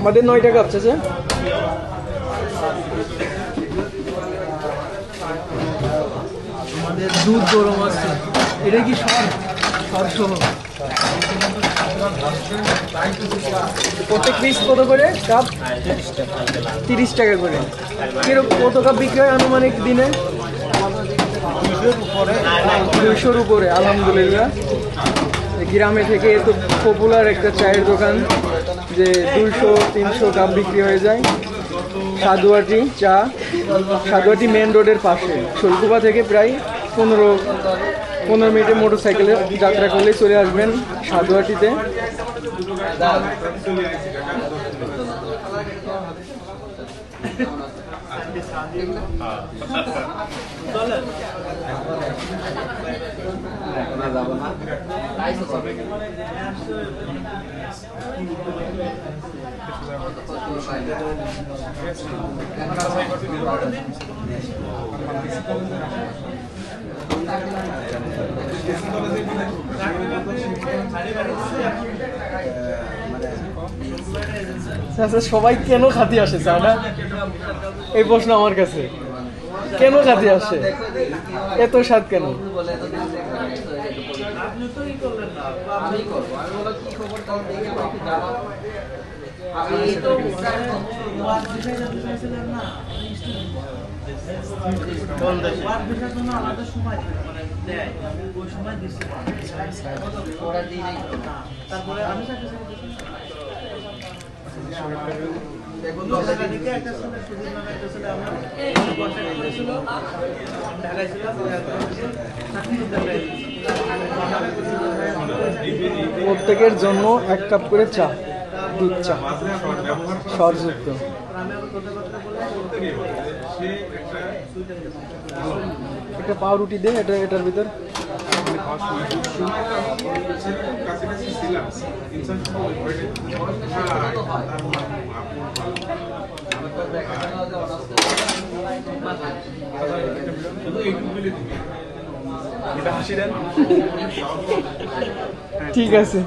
আমাদের নয়টা কাপ চাচা আমাদের দুধ গরম আছে। এটা কি সর? সর সহ। প্রত্যেক পিস কত করে? কাপ তিরিশ টাকা করে। কীরকম কত কাপ বিক্রি হয় আনুমানিক দিনে? উপরে আলহামদুলিল্লাহ। গ্রামে থেকে এত পপুলার একটা চায়ের দোকান যে দুইশো, তিনশো কাপ বিক্রি হয়ে যায়। সাধুয়াটি চা সাদুয়াটি মেন রোডের পাশে। শৈলকুপা থেকে প্রায় পনেরো পনেরো মিনিটে মোটর সাইকেলে যাত্রা করলে চলে আসবেন আচ্ছা সবাই কেন খাতি আসে চা চাটা এই প্রশ্ন আমার কাছে। কেন খাতি আসে? এত স্বাদ কেন? আমি করব আমি বলো কি খবর তাও দেখে আমাকে একটু জানাও আমি তো ওরা দিয়ে নেই তারপরে আমি থেকে একটা ছেলে নামে একটা ছেলে আমার ছিল করতে প্রত্যেকের জন্য এক কাপ করে চা, দুধ চা সরযুক্ত একটা পাউরুটি দে, এটা, এটার ভিতর। ঠিক আছে।